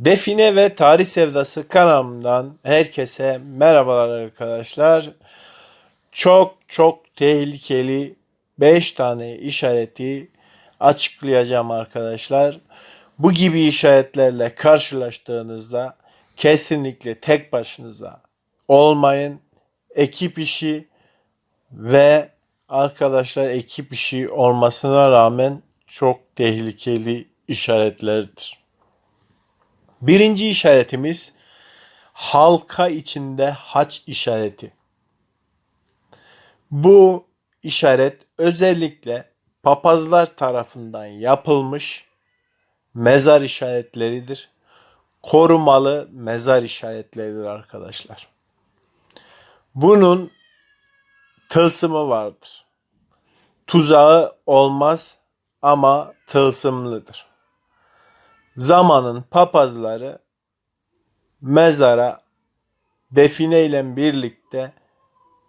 Define ve Tarih Sevdası kanalımdan herkese merhabalar arkadaşlar. Çok çok tehlikeli 5 tane işareti açıklayacağım arkadaşlar. Bu gibi işaretlerle karşılaştığınızda kesinlikle tek başınıza olmayın. Ekip işi ve arkadaşlar ekip işi olmasına rağmen çok tehlikeli işaretlerdir. Birinci işaretimiz halka içinde haç işareti. Bu işaret özellikle papazlar tarafından yapılmış mezar işaretleridir. Korumalı mezar işaretleridir arkadaşlar. Bunun tılsımı vardır. Tuzağı olmaz ama tılsımlıdır zamanın papazları mezara define ile birlikte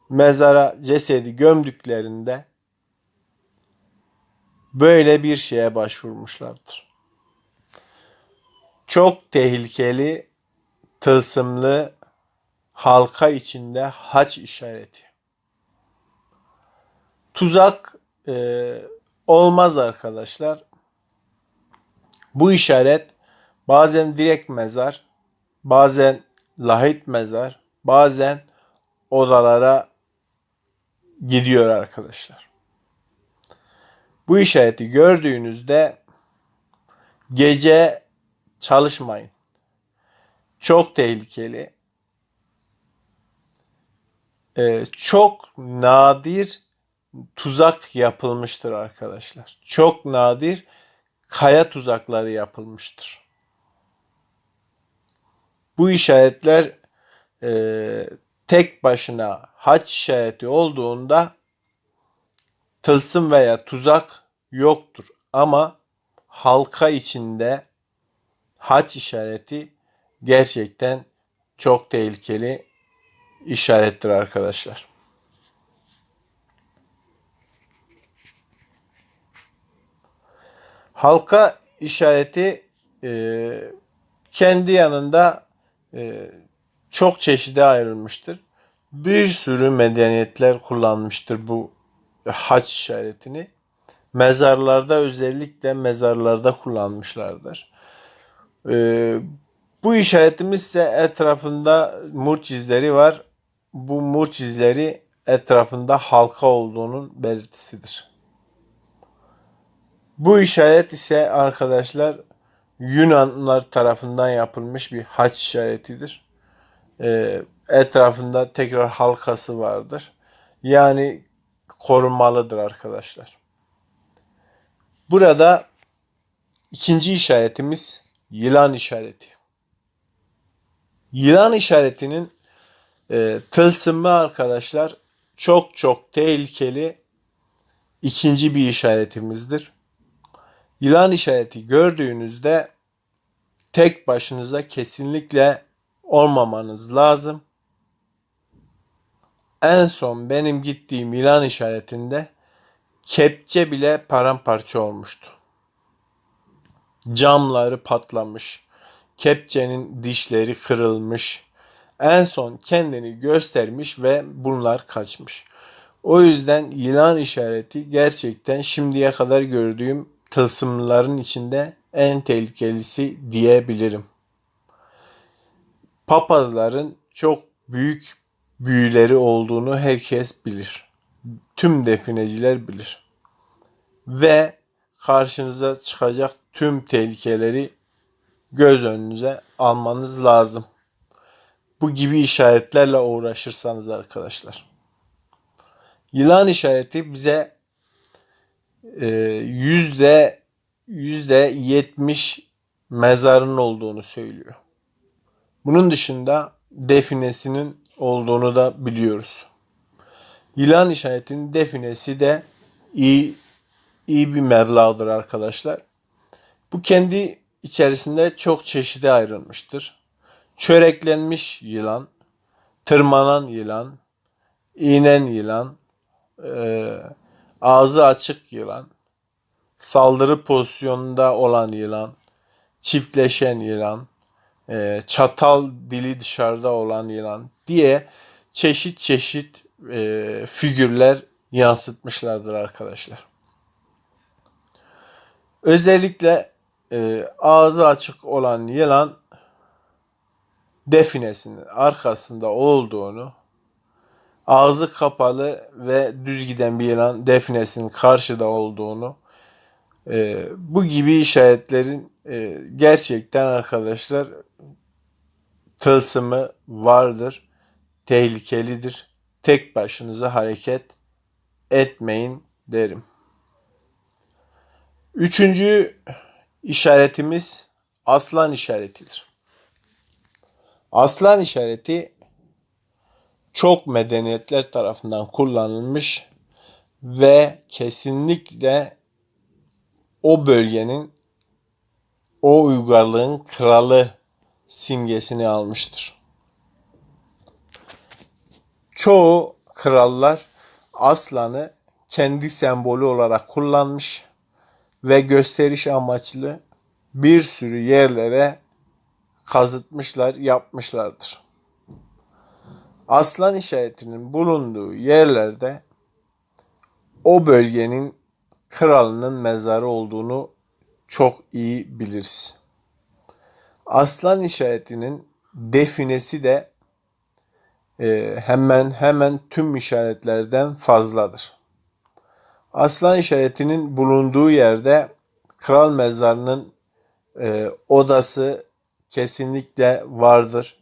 mezara cesedi gömdüklerinde böyle bir şeye başvurmuşlardır. Çok tehlikeli, tılsımlı halka içinde haç işareti. Tuzak e, olmaz arkadaşlar. Bu işaret bazen direkt mezar, bazen lahit mezar, bazen odalara gidiyor arkadaşlar. Bu işareti gördüğünüzde gece çalışmayın. Çok tehlikeli. Ee, çok nadir tuzak yapılmıştır arkadaşlar. Çok nadir kaya tuzakları yapılmıştır. Bu işaretler e, tek başına haç işareti olduğunda tılsım veya tuzak yoktur. Ama halka içinde haç işareti gerçekten çok tehlikeli işarettir arkadaşlar. Halka işareti e, kendi yanında e, çok çeşide ayrılmıştır. Bir sürü medeniyetler kullanmıştır bu haç işaretini. Mezarlarda özellikle mezarlarda kullanmışlardır. E, bu işaretimiz ise etrafında murç izleri var. Bu murç izleri etrafında halka olduğunun belirtisidir. Bu işaret ise arkadaşlar Yunanlılar tarafından yapılmış bir haç işaretidir. Ee, etrafında tekrar halkası vardır. Yani korunmalıdır arkadaşlar. Burada ikinci işaretimiz yılan işareti. Yılan işaretinin e, tılsımı arkadaşlar çok çok tehlikeli ikinci bir işaretimizdir. Yılan işareti gördüğünüzde tek başınıza kesinlikle olmamanız lazım. En son benim gittiğim yılan işaretinde kepçe bile paramparça olmuştu. Camları patlamış. Kepçenin dişleri kırılmış. En son kendini göstermiş ve bunlar kaçmış. O yüzden yılan işareti gerçekten şimdiye kadar gördüğüm tılsımların içinde en tehlikelisi diyebilirim. Papazların çok büyük büyüleri olduğunu herkes bilir. Tüm defineciler bilir. Ve karşınıza çıkacak tüm tehlikeleri göz önünüze almanız lazım. Bu gibi işaretlerle uğraşırsanız arkadaşlar. Yılan işareti bize yüzde yüzde yetmiş mezarın olduğunu söylüyor. Bunun dışında definesinin olduğunu da biliyoruz. Yılan işaretinin definesi de iyi iyi bir meblağdır arkadaşlar. Bu kendi içerisinde çok çeşide ayrılmıştır. Çöreklenmiş yılan, tırmanan yılan, inen yılan, e, ağzı açık yılan, saldırı pozisyonunda olan yılan, çiftleşen yılan, e, çatal dili dışarıda olan yılan diye çeşit çeşit e, figürler yansıtmışlardır arkadaşlar. Özellikle e, ağzı açık olan yılan definesinin arkasında olduğunu, ağzı kapalı ve düz giden bir yılan definesinin karşıda olduğunu, e, bu gibi işaretlerin e, gerçekten arkadaşlar tılsımı vardır, tehlikelidir. Tek başınıza hareket etmeyin derim. Üçüncü işaretimiz aslan işaretidir. Aslan işareti çok medeniyetler tarafından kullanılmış ve kesinlikle o bölgenin o uygarlığın kralı simgesini almıştır. Çoğu krallar aslanı kendi sembolü olarak kullanmış ve gösteriş amaçlı bir sürü yerlere kazıtmışlar, yapmışlardır. Aslan işaretinin bulunduğu yerlerde o bölgenin kralının mezarı olduğunu çok iyi biliriz. Aslan işaretinin definesi de e, hemen hemen tüm işaretlerden fazladır. Aslan işaretinin bulunduğu yerde kral mezarının e, odası kesinlikle vardır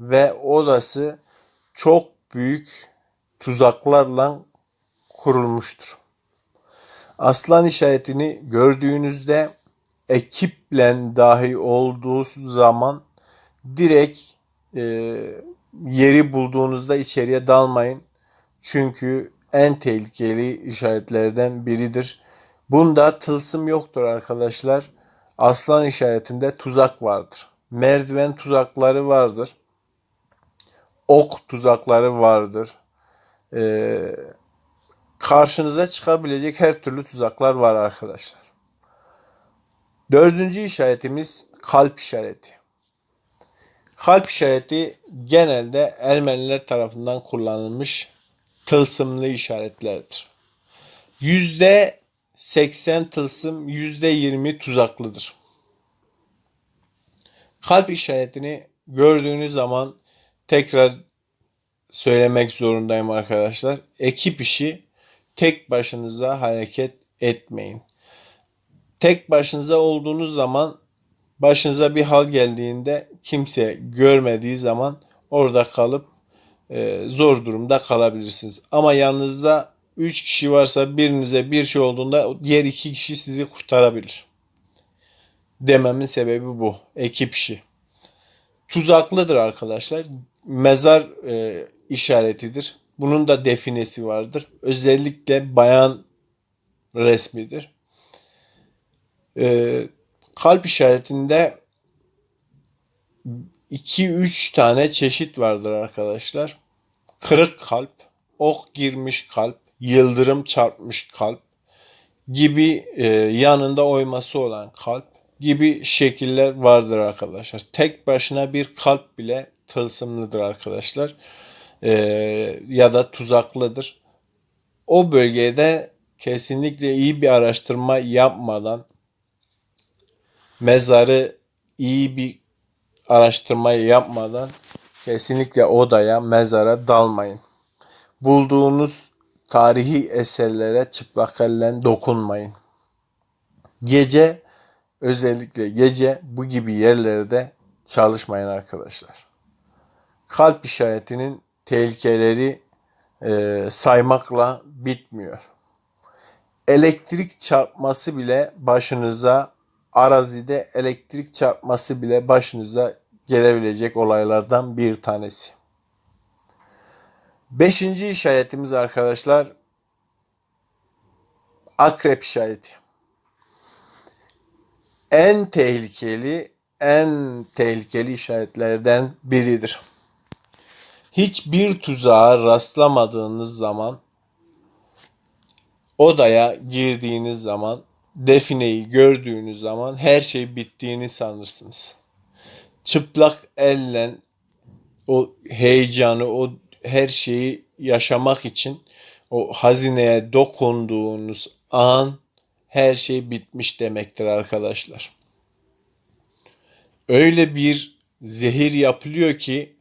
ve odası çok büyük tuzaklarla kurulmuştur. Aslan işaretini gördüğünüzde ekiple dahi olduğu zaman direkt e, yeri bulduğunuzda içeriye dalmayın. Çünkü en tehlikeli işaretlerden biridir. Bunda tılsım yoktur arkadaşlar. Aslan işaretinde tuzak vardır. Merdiven tuzakları vardır. Ok tuzakları vardır. Ee, karşınıza çıkabilecek her türlü tuzaklar var arkadaşlar. Dördüncü işaretimiz kalp işareti. Kalp işareti genelde Ermeniler tarafından kullanılmış tılsımlı işaretlerdir. Yüzde 80 tılsım, yüzde 20 tuzaklıdır. Kalp işaretini gördüğünüz zaman tekrar söylemek zorundayım arkadaşlar. Ekip işi tek başınıza hareket etmeyin. Tek başınıza olduğunuz zaman başınıza bir hal geldiğinde kimse görmediği zaman orada kalıp e, zor durumda kalabilirsiniz. Ama yanınızda 3 kişi varsa birinize bir şey olduğunda diğer 2 kişi sizi kurtarabilir. Dememin sebebi bu. Ekip işi. Tuzaklıdır arkadaşlar. Mezar e, işaretidir. Bunun da definesi vardır. Özellikle bayan resmidir. E, kalp işaretinde 2-3 tane çeşit vardır arkadaşlar. Kırık kalp, ok girmiş kalp, yıldırım çarpmış kalp gibi e, yanında oyması olan kalp gibi şekiller vardır arkadaşlar. Tek başına bir kalp bile tılsımlıdır arkadaşlar. E, ya da tuzaklıdır. O bölgede kesinlikle iyi bir araştırma yapmadan mezarı iyi bir araştırmayı yapmadan kesinlikle odaya, mezara dalmayın. Bulduğunuz tarihi eserlere çıplak elle dokunmayın. Gece özellikle gece bu gibi yerlerde çalışmayın arkadaşlar. Kalp işaretinin tehlikeleri e, saymakla bitmiyor. Elektrik çarpması bile başınıza arazide elektrik çarpması bile başınıza gelebilecek olaylardan bir tanesi. Beşinci işaretimiz arkadaşlar akrep işareti. En tehlikeli, en tehlikeli işaretlerden biridir. Hiçbir tuzağa rastlamadığınız zaman odaya girdiğiniz zaman defineyi gördüğünüz zaman her şey bittiğini sanırsınız. çıplak elle o heyecanı, o her şeyi yaşamak için o hazineye dokunduğunuz an her şey bitmiş demektir arkadaşlar. Öyle bir zehir yapılıyor ki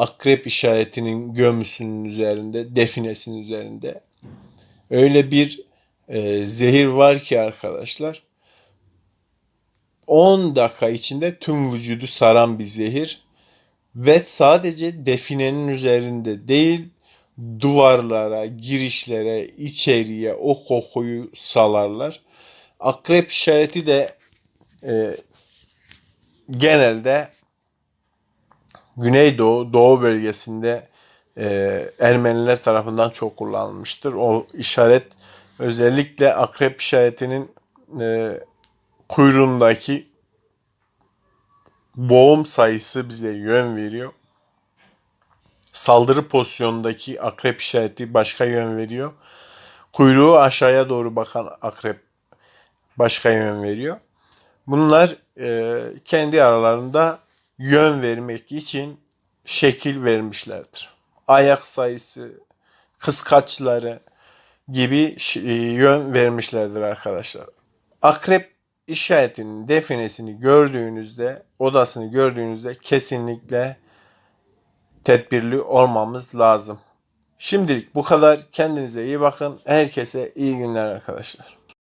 akrep işaretinin gömüsünün üzerinde, definesinin üzerinde öyle bir e, zehir var ki arkadaşlar 10 dakika içinde tüm vücudu saran bir zehir ve sadece definenin üzerinde değil duvarlara, girişlere, içeriye o kokuyu salarlar. Akrep işareti de e, genelde Güneydoğu, Doğu bölgesinde e, Ermeniler tarafından çok kullanılmıştır. O işaret özellikle akrep işaretinin e, kuyruğundaki boğum sayısı bize yön veriyor. Saldırı pozisyonundaki akrep işareti başka yön veriyor. Kuyruğu aşağıya doğru bakan akrep başka yön veriyor. Bunlar e, kendi aralarında yön vermek için şekil vermişlerdir. Ayak sayısı, kıskaçları gibi e, yön vermişlerdir arkadaşlar. Akrep işaretinin definesini gördüğünüzde, odasını gördüğünüzde kesinlikle tedbirli olmamız lazım. Şimdilik bu kadar. Kendinize iyi bakın. Herkese iyi günler arkadaşlar.